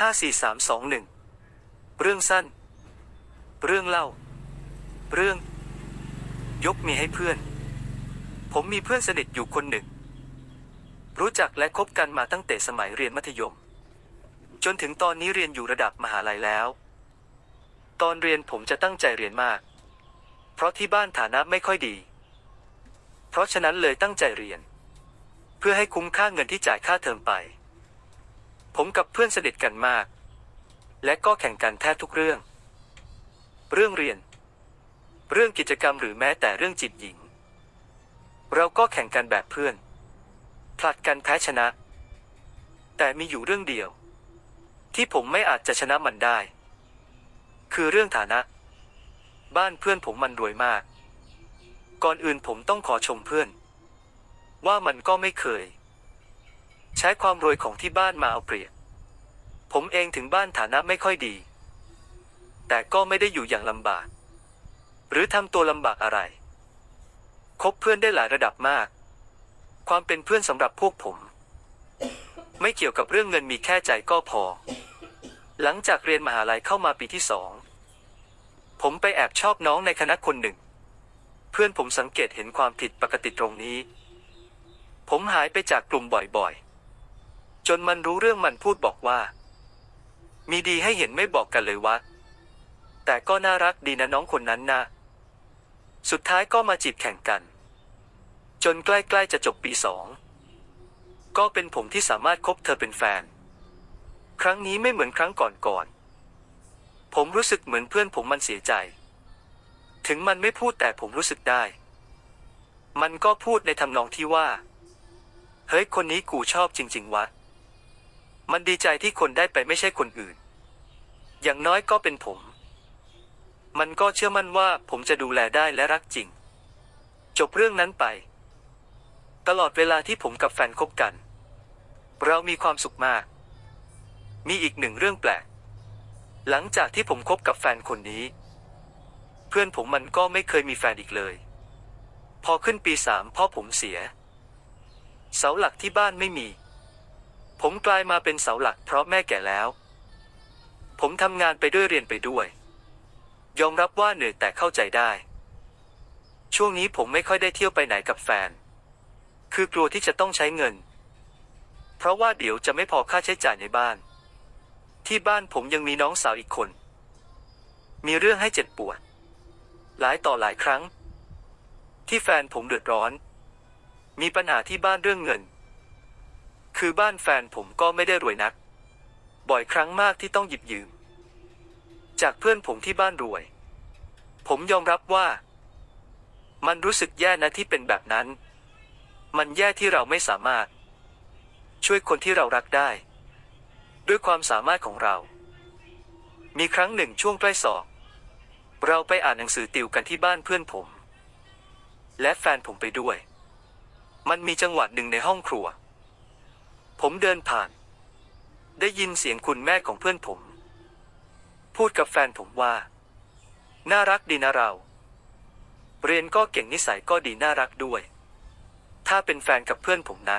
ห้าสี่สามสองหนึ่งเรื่องสั้น เรื่องเล่า เรื่อง ยกมีให้เพื่อน ผมมีเพื่อนสนิทอยู่คนหนึ่ง รู้จักและคบกันมาตั้งแต่สมัยเรียนมัธยม จนถึงตอนนี้เรียนอยู่ระดับมหาลัยแล้ว ตอนเรียนผมจะตั้งใจเรียนมาก เพราะที่บ้านฐานะไม่ค่อยดี เพราะฉะนั้นเลยตั้งใจเรียน เพื่อให้คุ้มค่าเงินที่จ่ายค่าเทอมไป ผมกับเพื่อนสนิทกันมาก และก็แข่งกันแทบทุกเรื่อง เรื่องเรียน เรื่องกิจกรรมหรือแม้แต่เรื่องจีบหญิง เราก็แข่งกันแบบเพื่อน ผลัดกันแพ้ชนะ แต่มีอยู่เรื่องเดียว ที่ผมไม่อาจจะชนะมันได้ คือเรื่องฐานะ บ้านเพื่อนผมมันรวยมาก ก่อนอื่นผมต้องขอชมเพื่อน ว่ามันก็ไม่เคย ใช้ความรวยของที่บ้านมาเอาเปรียบ ผมเองถึงบ้านฐานะไม่ค่อยดี แต่ก็ไม่ได้อยู่อย่างลำบาก หรือทำตัวลำบากอะไร คบเพื่อนได้หลายระดับมาก ความเป็นเพื่อนสำหรับพวกผม ไม่เกี่ยวกับเรื่องเงินมีแค่ใจก็พอ หลังจากเรียนมหาลัยเข้ามาปีที่สอง ผมไปแอบชอบน้องในคณะคนหนึ่ง เพื่อนผมสังเกตเห็นความผิดปกติตรงนี้ ผมหายไปจากกลุ่มบ่อยๆ จนมันรู้เรื่องมันพูดบอกว่า มีดีให้เห็นไม่บอกกันเลยวะ แต่ก็น่ารักดีนะน้องคนนั้นนะ สุดท้ายก็มาจีบแข่งกัน จนใกล้ๆจะจบปีสอง ก็เป็นผมที่สามารถคบเธอเป็นแฟน ครั้งนี้ไม่เหมือนครั้งก่อนๆ ผมรู้สึกเหมือนเพื่อนผมมันเสียใจ ถึงมันไม่พูดแต่ผมรู้สึกได้ มันก็พูดในทำนองที่ว่า เฮ้ยคนนี้กูชอบจริง ๆวะ มันดีใจที่คนได้ไปไม่ใช่คนอื่น อย่างน้อยก็เป็นผม มันก็เชื่อมั่นว่าผมจะดูแลได้และรักจริง จบเรื่องนั้นไป ตลอดเวลาที่ผมกับแฟนคบกัน เรามีความสุขมาก มีอีกหนึ่งเรื่องแปลก หลังจากที่ผมคบกับแฟนคนนี้ เพื่อนผมมันก็ไม่เคยมีแฟนอีกเลย พอขึ้นปีสามพ่อผมเสีย เสาหลักที่บ้านไม่มี ผมกลายมาเป็นเสาหลักเพราะแม่แก่แล้ว ผมทำงานไปด้วยเรียนไปด้วย ยอมรับว่าเหนื่อยแต่เข้าใจได้ ช่วงนี้ผมไม่ค่อยได้เที่ยวไปไหนกับแฟน คือกลัวที่จะต้องใช้เงิน เพราะว่าเดี๋ยวจะไม่พอค่าใช้จ่ายในบ้าน ที่บ้านผมยังมีน้องสาวอีกคน มีเรื่องให้เจ็บปวด หลายต่อหลายครั้ง ที่แฟนผมเดือดร้อน มีปัญหาที่บ้านเรื่องเงิน คือบ้านแฟนผมก็ไม่ได้รวยนัก บ่อยครั้งมากที่ต้องหยิบยืม จากเพื่อนผมที่บ้านรวย ผมยอมรับว่า มันรู้สึกแย่นะที่เป็นแบบนั้น มันแย่ที่เราไม่สามารถ ช่วยคนที่เรารักได้ ด้วยความสามารถของเรา มีครั้งหนึ่งช่วงใกล้สอบ เราไปอ่านหนังสือติวกันที่บ้านเพื่อนผม และแฟนผมไปด้วย มันมีจังหวะหนึ่งในห้องครัว ผมเดินผ่าน ได้ยินเสียงคุณแม่ของเพื่อนผม พูดกับแฟนผมว่า น่ารักดีนะเรา เรียนก็เก่งนิสัยก็ดีน่ารักด้วย ถ้าเป็นแฟนกับเพื่อนผมนะ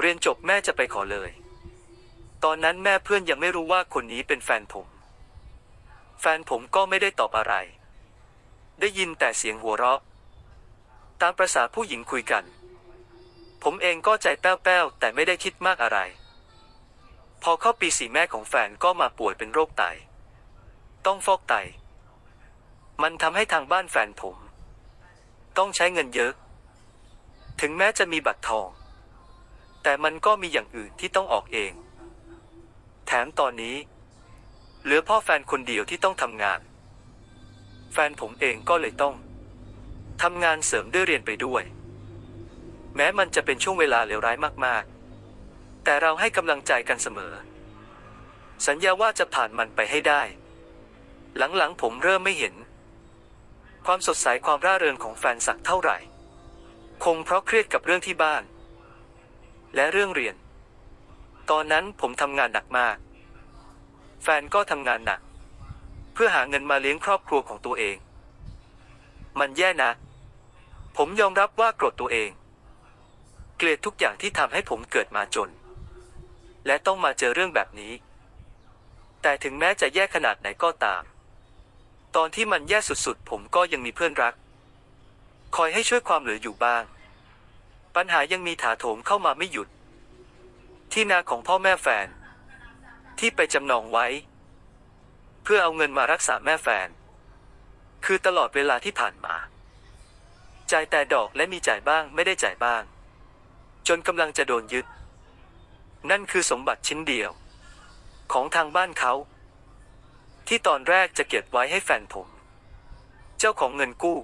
เรียนจบแม่จะไปขอเลย ตอนนั้นแม่เพื่อนยังไม่รู้ว่าคนนี้เป็นแฟนผม แฟนผมก็ไม่ได้ตอบอะไร ได้ยินแต่เสียงหัวเราะ ตามประษาผู้หญิงคุยกัน ผมเองก็ใจแป้วๆแต่ไม่ได้คิดมากอะไร พอเข้าปีสี่แม่ของแฟนก็มาป่วยเป็นโรคไต ต้องฟอกไต มันทำให้ทางบ้านแฟนผม ต้องใช้เงินเยอะ ถึงแม้จะมีบัตรทอง แต่มันก็มีอย่างอื่นที่ต้องออกเอง แถมตอนนี้ เหลือพ่อแฟนคนเดียวที่ต้องทำงาน แฟนผมเองก็เลยต้องทำงานเสริมด้วยเรียนไปด้วย แม้มันจะเป็นช่วงเวลาเลวร้ายมากๆ แต่เราให้กำลังใจกันเสมอ สัญญาว่าจะผ่านมันไปให้ได้ หลังๆผมเริ่มไม่เห็น ความสดใสความร่าเริงของแฟนสักเท่าไหร่ คงเพราะเครียดกับเรื่องที่บ้าน และเรื่องเรียน ตอนนั้นผมทำงานหนักมาก แฟนก็ทำงานหนัก เพื่อหาเงินมาเลี้ยงครอบครัวของตัวเอง มันแย่นะ ผมยอมรับว่าโกรธตัวเอง กลียดทุกอย่างที่ทำให้ผมเกิดมาจน และต้องมาเจอเรื่องแบบนี้ แต่ถึงแม้จะแย่ขนาดไหนก็ตาม ตอนที่มันแย่สุดๆ ผมก็ยังมีเพื่อนรัก คอยให้ช่วยความเหลืออยู่บ้าง ปัญหายังมีถาโถมเข้ามาไม่หยุด ที่นาของพ่อแม่แฟน ที่ไปจำนองไว้ เพื่อเอาเงินมารักษาแม่แฟน คือตลอดเวลาที่ผ่านมา จ่ายแต่ดอกและมีจ่ายบ้างไม่ได้จ่ายบ้าง จนกำลังจะโดนยึด นั่นคือสมบัติชิ้นเดียว ของทางบ้านเขา ที่ตอนแรกจะเก็บไว้ให้แฟนผม เจ้าของเงินกู้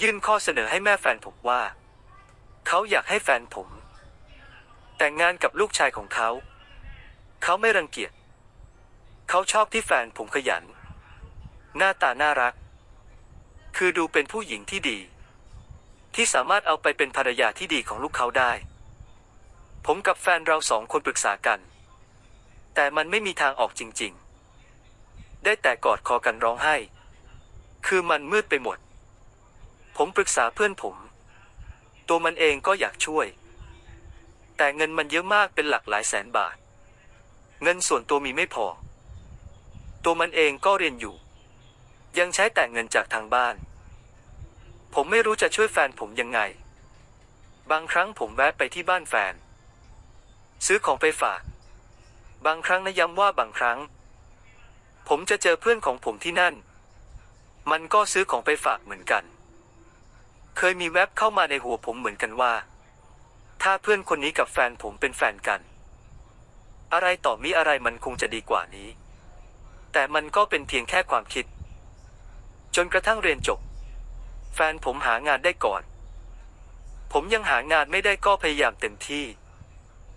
ยื่นข้อเสนอให้แม่แฟนผมว่า เขาอยากให้แฟนผม แต่งงานกับลูกชายของเขา เขาไม่รังเกียจเขาชอบที่แฟนผมขยัน หน้าตาน่ารัก คือดูเป็นผู้หญิงที่ดี ที่สามารถเอาไปเป็นภรรยาที่ดีของลูกเขาได้ ผมกับแฟนเราสองคนปรึกษากัน แต่มันไม่มีทางออกจริง ๆ ได้แต่กอดคอกันร้องไห้ คือมันมืดไปหมด ผมปรึกษาเพื่อนผม ตัวมันเองก็อยากช่วย แต่เงินมันเยอะมากเป็นหลักหลายแสนบาท เงินส่วนตัวมีไม่พอ ตัวมันเองก็เรียนอยู่ ยังใช้แต่เงินจากทางบ้าน ผมไม่รู้จะช่วยแฟนผมยังไง บางครั้งผมแวะไปที่บ้านแฟน ซื้อของไปฝาก บางครั้งนะย้ำว่าบางครั้ง ผมจะเจอเพื่อนของผมที่นั่น มันก็ซื้อของไปฝากเหมือนกัน เคยมีแวบเข้ามาในหัวผมเหมือนกันว่า ถ้าเพื่อนคนนี้กับแฟนผมเป็นแฟนกัน อะไรต่อมีอะไรมันคงจะดีกว่านี้ แต่มันก็เป็นเพียงแค่ความคิด จนกระทั่งเรียนจบ แฟนผมหางานได้ก่อน ผมยังหางานไม่ได้ก็พยายามเต็มที่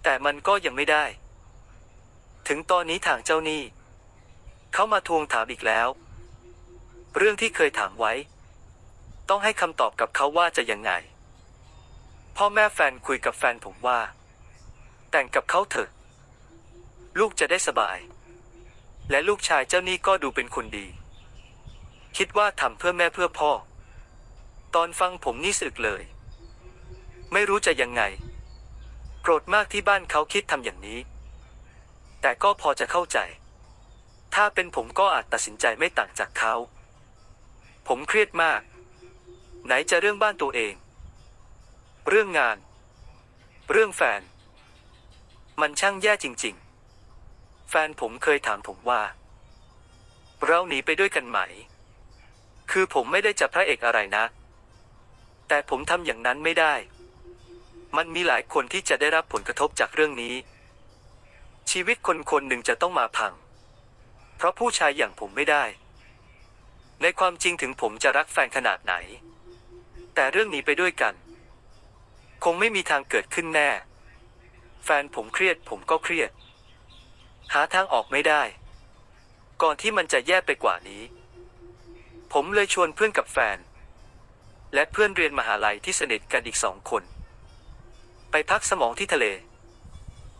แต่มันก็ยังไม่ได้ ถึงตอนนี้ทางเจ้าหนี้ เขามาทวงถามอีกแล้ว เรื่องที่เคยถามไว้ ต้องให้คำตอบกับเขาว่าจะยังไง พ่อแม่แฟนคุยกับแฟนผมว่า แต่งกับเขาเถอะ ลูกจะได้สบาย และลูกชายเจ้าหนี้ก็ดูเป็นคนดี คิดว่าทำเพื่อแม่เพื่อพ่อ ตอนฟังผมนี่สึกเลย ไม่รู้จะยังไง โกรธมากที่บ้านเขาคิดทำอย่างนี้ แต่ก็พอจะเข้าใจ ถ้าเป็นผมก็อาจตัดสินใจไม่ต่างจากเขา ผมเครียดมาก ไหนจะเรื่องบ้านตัวเอง เรื่องงาน เรื่องแฟน มันช่างแย่จริง ๆ แฟนผมเคยถามผมว่า เราหนีไปด้วยกันไหม คือผมไม่ได้จะพระเอกอะไรนะ แต่ผมทำอย่างนั้นไม่ได้ มันมีหลายคนที่จะได้รับผลกระทบจากเรื่องนี้ ชีวิตคนคนหนึ่งจะต้องมาพัง เพราะผู้ชายอย่างผมไม่ได้ ในความจริงถึงผมจะรักแฟนขนาดไหน แต่เรื่องนี้ไปด้วยกัน คงไม่มีทางเกิดขึ้นแน่ แฟนผมเครียดผมก็เครียด หาทางออกไม่ได้ ก่อนที่มันจะแย่ไปกว่านี้ ผมเลยชวนเพื่อนกับแฟน และเพื่อนเรียนมหาลัยที่สนิทกันอีกสองคน ไปพักสมองที่ทะเล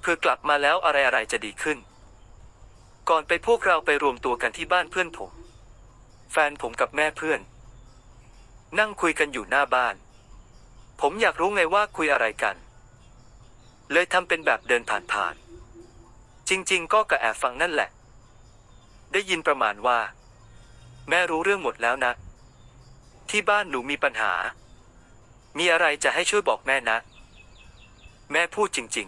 เพื่อกลับมาแล้วอะไรอะไรๆจะดีขึ้น ก่อนไปพวกเราไปรวมตัวกันที่บ้านเพื่อนผม แฟนผมกับแม่เพื่อน นั่งคุยกันอยู่หน้าบ้าน ผมอยากรู้ไงว่าคุยอะไรกัน เลยทำเป็นแบบเดินผ่านๆ จริงๆ ก็กระแอบฟังนั่นแหละ ได้ยินประมาณว่า แม่รู้เรื่องหมดแล้วนะ ที่บ้านหนูมีปัญหา มีอะไรจะให้ช่วยบอกแม่นะ แม่พูดจริง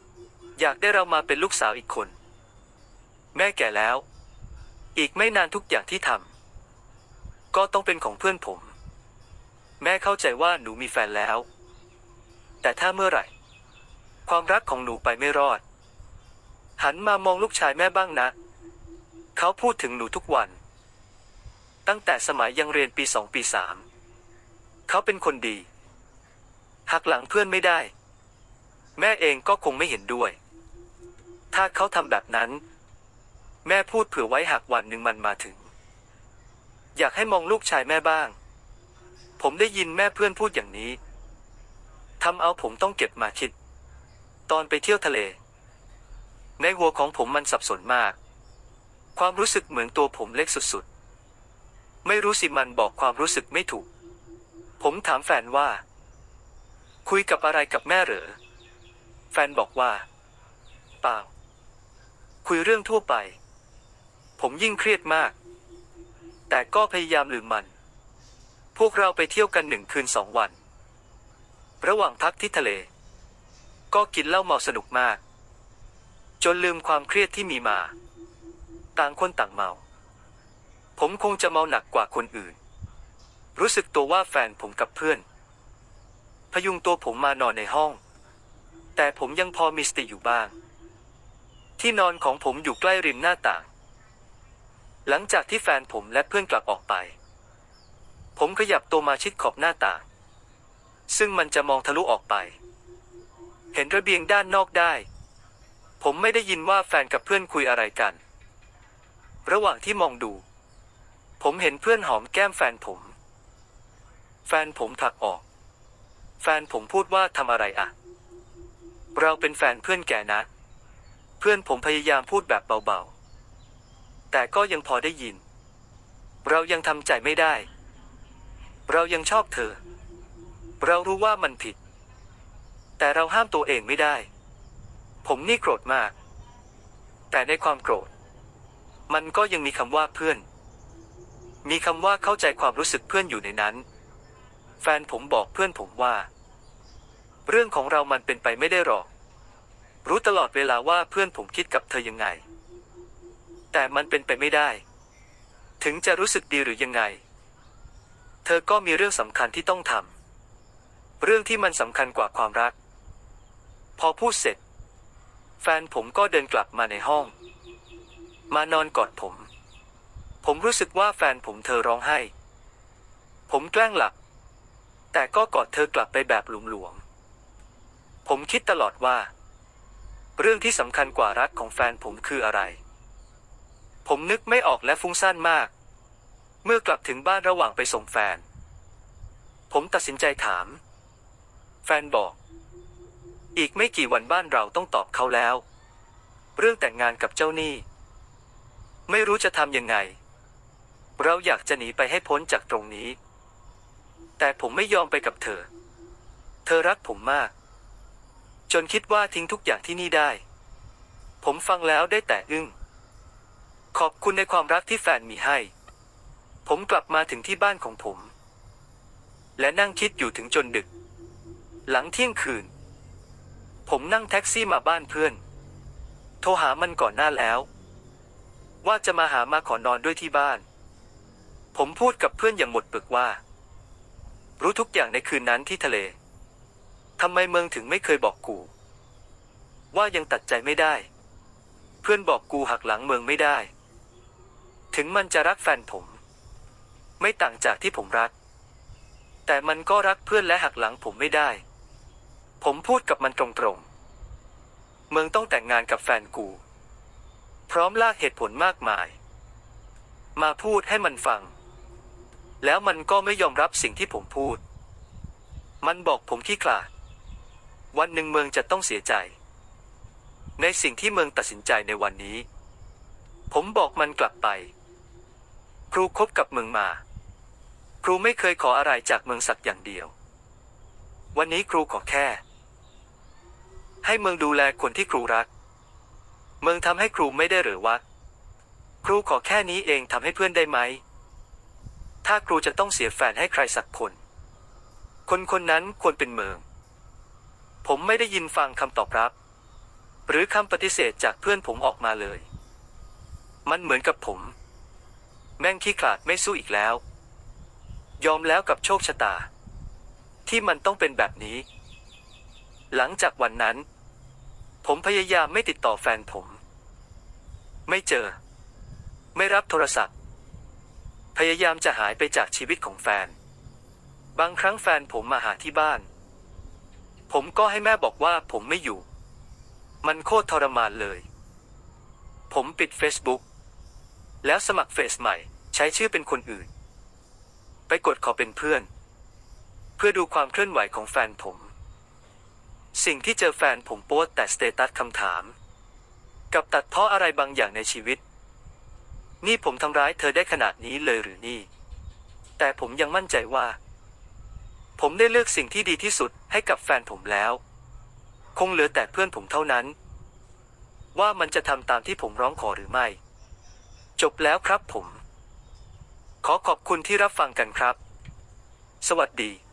ๆ อยากได้เรามาเป็นลูกสาวอีกคน แม่แก่แล้ว อีกไม่นานทุกอย่างที่ทำก็ต้องเป็นของเพื่อนผม แม่เข้าใจว่าหนูมีแฟนแล้ว แต่ถ้าเมื่อไหร่ ความรักของหนูไปไม่รอด หันมามองลูกชายแม่บ้างนะ เขาพูดถึงหนูทุกวัน ตั้งแต่สมัยยังเรียนปีสองปีสามเขาเป็นคนดี หักหลังเพื่อนไม่ได้ แม่เองก็คงไม่เห็นด้วย ถ้าเขาทำแบบนั้น แม่พูดเผื่อไว้หากวันหนึ่งมันมาถึง อยากให้มองลูกชายแม่บ้าง ผมได้ยินแม่เพื่อนพูดอย่างนี้ทำเอาผมต้องเก็บมาคิด ตอนไปเที่ยวทะเล ในหัวของผมมันสับสนมาก ความรู้สึกเหมือนตัวผมเล็กสุดๆ ไม่รู้สิมันบอกความรู้สึกไม่ถูก ผมถามแฟนว่า คุยกับอะไรกับแม่เหรอ แฟนบอกว่า เปล่า คุยเรื่องทั่วไป ผมยิ่งเครียดมาก แต่ก็พยายามลืมมัน พวกเราไปเที่ยวกันหนึ่งคืนสองวัน ระหว่างพักที่ทะเล ก็กินเหล้าเมาสนุกมาก จนลืมความเครียดที่มีมา ต่างคนต่างเมา ผมคงจะเมาหนักกว่าคนอื่น รู้สึกตัวว่าแฟนผมกับเพื่อน พยุงตัวผมมานอนในห้อง แต่ผมยังพอมีสติอยู่บ้าง ที่นอนของผมอยู่ใกล้ริมหน้าต่าง หลังจากที่แฟนผมและเพื่อนกลับออกไป ผมขยับตัวมาชิดขอบหน้าต่าง ซึ่งมันจะมองทะลุออกไป เห็นระเบียงด้านนอกได้ ผมไม่ได้ยินว่าแฟนกับเพื่อนคุยอะไรกัน ระหว่างที่มองดู ผมเห็นเพื่อนหอมแก้มแฟนผม แฟนผมผลักออก แฟนผมพูดว่าทำอะไรอะเราเป็นแฟนเพื่อนแกนะ เพื่อนผมพยายามพูดแบบเบาๆ แต่ก็ยังพอได้ยิน เรายังทำใจไม่ได้ เรายังชอบเธอ เรารู้ว่ามันผิด แต่เราห้ามตัวเองไม่ได้ ผมนี่โกรธมาก แต่ในความโกรธ มันก็ยังมีคำว่าเพื่อน มีคำว่าเข้าใจความรู้สึกเพื่อนอยู่ในนั้น แฟนผมบอกเพื่อนผมว่า เรื่องของเรามันเป็นไปไม่ได้หรอก รู้ตลอดเวลาว่าเพื่อนผมคิดกับเธอยังไง แต่มันเป็นไปไม่ได้ ถึงจะรู้สึกดีหรือยังไง เธอก็มีเรื่องสำคัญที่ต้องทำเรื่องที่มันสำคัญกว่าความรัก พอพูดเสร็จ แฟนผมก็เดินกลับมาในห้อง มานอนกอดผม ผมรู้สึกว่าแฟนผมเธอร้องไห้ ผมแกล้งหลับ แต่ก็กอดเธอกลับไปแบบหลวมๆ ผมคิดตลอดว่า เรื่องที่สำคัญกว่ารักของแฟนผมคืออะไร ผมนึกไม่ออกและฟุ้งซ่านมาก เมื่อกลับถึงบ้านระหว่างไปส่งแฟน ผมตัดสินใจถาม แฟนบอก อีกไม่กี่วันบ้านเราต้องตอบเขาแล้ว เรื่องแต่งงานกับเจ้าหนี้ ไม่รู้จะทำยังไง เราอยากจะหนีไปให้พ้นจากตรงนี้ แต่ผมไม่ยอมไปกับเธอ เธอรักผมมาก จนคิดว่าทิ้งทุกอย่างที่นี่ได้ ผมฟังแล้วได้แต่อึ้ง ขอบคุณในความรักที่แฟนมีให้ ผมกลับมาถึงที่บ้านของผม และนั่งคิดอยู่ถึงจนดึก หลังเที่ยงคืน ผมนั่งแท็กซี่มาบ้านเพื่อน โทรหามันก่อนหน้าแล้ว ว่าจะมาหามาขอนอนด้วยที่บ้าน ผมพูดกับเพื่อนอย่างหมดปึกว่า รู้ทุกอย่างในคืนนั้นที่ทะเลทำไมเมืองถึงไม่เคยบอกกู ว่ายังตัดใจไม่ได้ เพื่อนบอกกูหักหลังเมืองไม่ได้ ถึงมันจะรักแฟนผม ไม่ต่างจากที่ผมรัก แต่มันก็รักเพื่อนและหักหลังผมไม่ได้ ผมพูดกับมันตรงๆ เมืองต้องแต่งงานกับแฟนกู พร้อมลากเหตุผลมากมาย มาพูดให้มันฟัง แล้วมันก็ไม่ยอมรับสิ่งที่ผมพูด มันบอกผมขี้ขลาด วันหนึ่งเมืองจะต้องเสียใจ ในสิ่งที่เมืองตัดสินใจในวันนี้ ผมบอกมันกลับไป ครูคบกับเมืองมา ครูไม่เคยขออะไรจากเมืองสักอย่างเดียว วันนี้ครูขอแค่ ให้เมืองดูแลคนที่ครูรัก เมืองทำให้ครูไม่ได้หรือวะ ครูขอแค่นี้เองทำให้เพื่อนได้ไหม ถ้าครูจะต้องเสียแฟนให้ใครสักคน คนคนนั้นควรเป็นเมือง ผมไม่ได้ยินฟังคำตอบรับ หรือคำปฏิเสธจากเพื่อนผมออกมาเลย มันเหมือนกับผม แม่งขี้ขลาดไม่สู้อีกแล้ว ยอมแล้วกับโชคชะตา ที่มันต้องเป็นแบบนี้ หลังจากวันนั้น ผมพยายามไม่ติดต่อแฟนผม ไม่เจอ ไม่รับโทรศัพท์ พยายามจะหายไปจากชีวิตของแฟน บางครั้งแฟนผมมาหาที่บ้าน ผมก็ให้แม่บอกว่าผมไม่อยู่ มันโคตรทรมานเลย ผมปิด Facebook แล้วสมัครเฟซใหม่ ใช้ชื่อเป็นคนอื่น ไปกดขอเป็นเพื่อน เพื่อดูความเคลื่อนไหวของแฟนผม สิ่งที่เจอแฟนผมโพสแต่สเตตัสคำถาม กับตัดเพ้ออะไรบางอย่างในชีวิต นี่ผมทำร้ายเธอได้ขนาดนี้เลยหรือนี่ แต่ผมยังมั่นใจว่า ผมได้เลือกสิ่งที่ดีที่สุดให้กับแฟนผมแล้ว คงเหลือแต่เพื่อนผมเท่านั้น ว่ามันจะทำตามที่ผมร้องขอหรือไม่ จบแล้วครับผม ขอขอบคุณที่รับฟังกันครับ สวัสดี